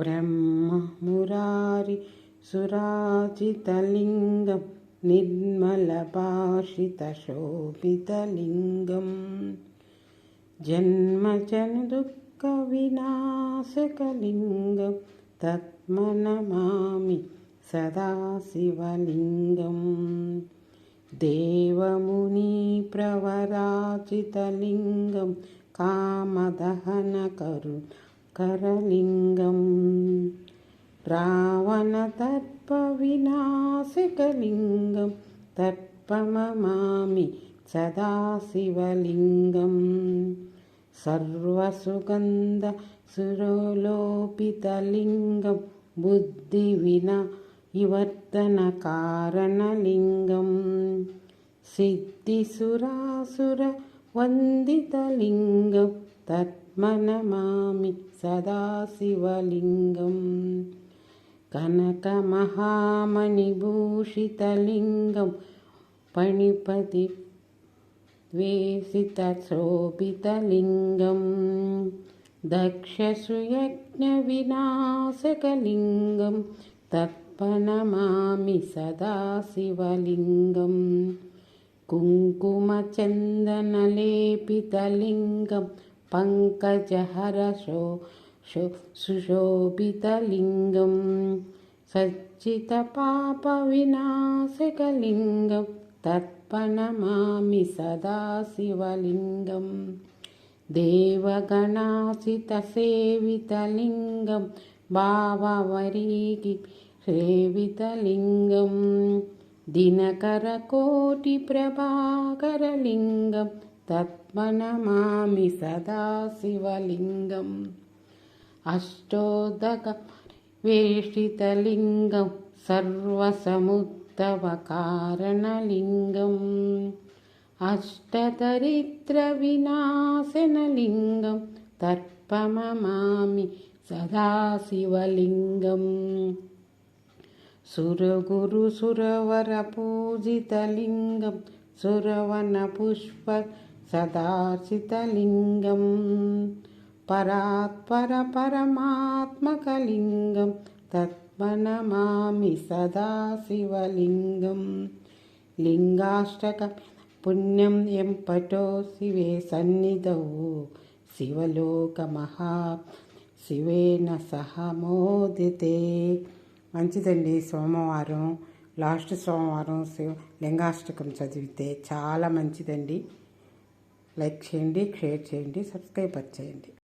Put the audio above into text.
ब्रह्ममुरारि सुराजितलिङ्गं निर्मलभाषितशोभितलिङ्गम् जन्मजनदुःखविनाशकलिङ्गं तत्मनमामि सदा शिवलिङ्गम् देवमुनिप्रवराजितलिङ्गं कामदहनकरु కరలింగం రావణతర్పవినాశకలింగం తర్పమమామి సదాశివలింగం. సర్వసుగంధ సురలోపితలింగం బుద్ధి వినా వివర్ధన కారణలింగం. సిద్ధిసురాసుర सिद्धिसुरासुरवन्दितलिङ्गं तत्मनमामि सदाशिवलिङ्गं कनकमहामणिभूषितलिङ्गं पणिपति वेसितशोभितलिङ्गं दक्षसुयज्ञविनाशकलिङ्गं तत्पनमामि सदाशिवलिङ्गं कुङ्कुमचन्दनलेपितलिङ्गं पङ्कजहरशो सुशोभितलिङ्गं सच्चितपापविनाशकलिङ्गं तत्पनमामि सदाशिवलिङ्गं देवगणासितसेवितलिङ्गं भाववरीगि सेवितलिङ्गं दिनकरकोटिप्रभाकरलिङ्गं तत्मनमामि सदाशिवलिङ्गम् अष्टोदकवेष्टितलिङ्गं सर्वसमुत्तवकारणलिङ्गम् अष्टदरिद्रविनाशनलिङ्गं तर्पममामि सुरगुरु सुरवरपूजितलिङ्गं सुरवनपुष्प सदार्चितलिङ्गं परात्परपरमात्मकलिङ्गं तत्मनमामि सदा शिवलिङ्गं लिङ्गाष्टकं पुण्यं यं पटो शिवे सन्निधौ शिवलोकमहा शिवेन सह मोदिते మంచిదండి. సోమవారం లాస్ట్ సోమవారం శివ లింగాష్టకం చదివితే చాలా మంచిదండి. లైక్ చేయండి షేర్ చేయండి సబ్స్క్రైబ్ చేయండి.